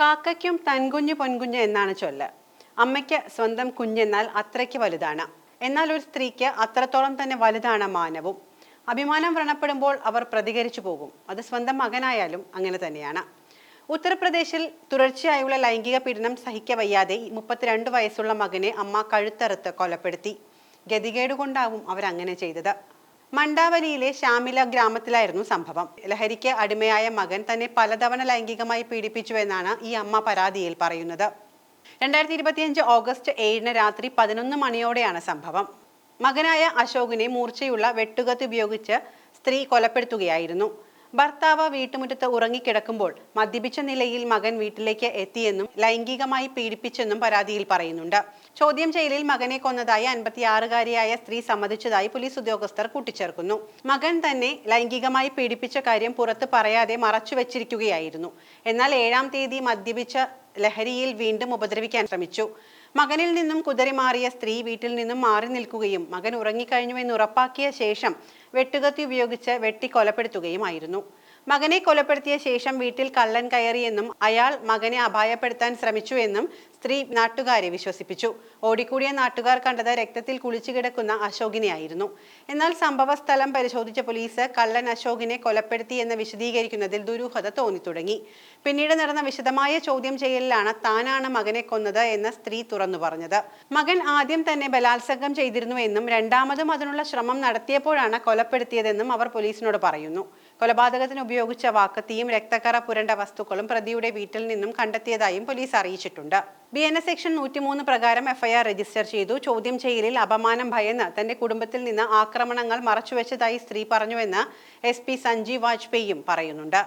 കാക്കയ്ക്കും തൻകുഞ്ഞ് പൊൻകുഞ്ഞ് എന്നാണ് ചൊല്ല്. അമ്മയ്ക്ക് സ്വന്തം കുഞ്ഞെന്നാൽ അത്രയ്ക്ക് വലുതാണ്. എന്നാൽ ഒരു സ്ത്രീക്ക് അത്രത്തോളം തന്നെ വലുതാണ് മാനവും. അഭിമാനം വ്രണപ്പെടുമ്പോൾ അവർ പ്രതികരിച്ചു പോകും. അത് സ്വന്തം മകനായാലും അങ്ങനെ തന്നെയാണ്. ഉത്തർപ്രദേശിൽ തുടർച്ചയായുള്ള ലൈംഗിക പീഡനം സഹിക്കവയ്യാതെ മുപ്പത്തിരണ്ട് വയസ്സുള്ള മകനെ അമ്മ കഴുത്തറുത്ത് കൊലപ്പെടുത്തി. ഗതികേടുകൊണ്ടാവും അവരങ്ങനെ ചെയ്തത്. മണ്ടാവലിയിലെ ശ്യാമില ഗ്രാമത്തിലായിരുന്നു സംഭവം. ലഹരിക്ക് അടിമയായ മകൻ തന്നെ പലതവണ ലൈംഗികമായി പീഡിപ്പിച്ചു എന്നാണ് ഈ അമ്മ പരാതിയിൽ പറയുന്നത്. രണ്ടായിരത്തി ഇരുപത്തിയഞ്ച് ഓഗസ്റ്റ് ഏഴിന് രാത്രി പതിനൊന്ന് മണിയോടെയാണ് സംഭവം. മകനായ അശോകിനെ മൂർച്ചയുള്ള വെട്ടുകത്തി ഉപയോഗിച്ച് സ്ത്രീ കൊലപ്പെടുത്തുകയായിരുന്നു. ഭർത്താവ് വീട്ടുമുറ്റത്ത് ഉറങ്ങിക്കിടക്കുമ്പോൾ മദ്യപിച്ച നിലയിൽ മകൻ വീട്ടിലേക്ക് എത്തിയെന്നും ലൈംഗികമായി പീഡിപ്പിച്ചെന്നും പരാതിയിൽ പറയുന്നുണ്ട്. ചോദ്യം ചെയ്യലിൽ മകനെ കൊന്നതായി അൻപത്തിയാറുകാരിയായ സ്ത്രീ സമ്മതിച്ചതായി പോലീസ് ഉദ്യോഗസ്ഥർ കൂട്ടിച്ചേർക്കുന്നു. മകൻ തന്നെ ലൈംഗികമായി പീഡിപ്പിച്ച കാര്യം പുറത്ത് പറയാതെ മറച്ചു മറച്ചുവെച്ചിരിക്കുകയായിരുന്നു. എന്നാൽ ഏഴാം തീയതി മദ്യപിച്ച ലഹരിയിൽ വീണ്ടും ഉപദ്രവിക്കാൻ ശ്രമിച്ചു. മകനിൽ നിന്നും കുതറിമാറിയ സ്ത്രീ വീട്ടിൽ നിന്നും മാറി നിൽക്കുകയും മകൻ ഉറങ്ങിക്കഴിഞ്ഞുവെന്ന് ഉറപ്പാക്കിയ ശേഷം വെട്ടുകത്തി ഉപയോഗിച്ച് വെട്ടി കൊലപ്പെടുത്തുകയുമായിരുന്നു. മകനെ കൊലപ്പെടുത്തിയ ശേഷം വീട്ടിൽ കള്ളൻ കയറിയെന്നും അയാൾ മകനെ അപായപ്പെടുത്താൻ ശ്രമിച്ചുവെന്നും സ്ത്രീ നാട്ടുകാരെ വിശ്വസിപ്പിച്ചു. ഓടിക്കൂടിയ നാട്ടുകാർ കണ്ടത് രക്തത്തിൽ കുളിച്ചു കിടക്കുന്ന അശോകിനെയായിരുന്നു. എന്നാൽ സംഭവ സ്ഥലം പരിശോധിച്ച പോലീസ് കള്ളൻ അശോകിനെ കൊലപ്പെടുത്തി എന്ന് വിശദീകരിക്കുന്നതിൽ ദുരൂഹത തോന്നി തുടങ്ങി പിന്നീട് നടന്ന വിശദമായ ചോദ്യം ചെയ്യലിലാണ് താനാണ് മകനെ കൊന്നത് എന്ന് സ്ത്രീ തുറന്നു പറഞ്ഞത്. മകൻ ആദ്യം തന്നെ ബലാത്സംഗം ചെയ്തിരുന്നുവെന്നും രണ്ടാമതും അതിനുള്ള ശ്രമം നടത്തിയപ്പോഴാണ് കൊലപ്പെടുത്തിയതെന്നും അവർ പോലീസിനോട് പറയുന്നു. കൊലപാതകത്തിന് ഉപയോഗിച്ച വാക്ക് തീയും രക്തക്കറ പുരണ്ട വസ്തുക്കളും പ്രതിയുടെ വീട്ടിൽ നിന്നും കണ്ടെത്തിയതായും പോലീസ് അറിയിച്ചിട്ടുണ്ട്. ബി എൻ എസ് സെക്ഷൻ നൂറ്റിമൂന്ന് പ്രകാരം എഫ്ഐആർ രജിസ്റ്റർ ചെയ്തു. ചോദ്യം ചെയ്യലിൽ അപമാനം ഭയന്ന് തന്റെ കുടുംബത്തിൽ നിന്ന് ആക്രമണങ്ങൾ മറച്ചുവെച്ചതായി സ്ത്രീ പറഞ്ഞുവെന്ന് എസ് പി സഞ്ജീവ് വാജ്പേയിയും പറയുന്നുണ്ട്.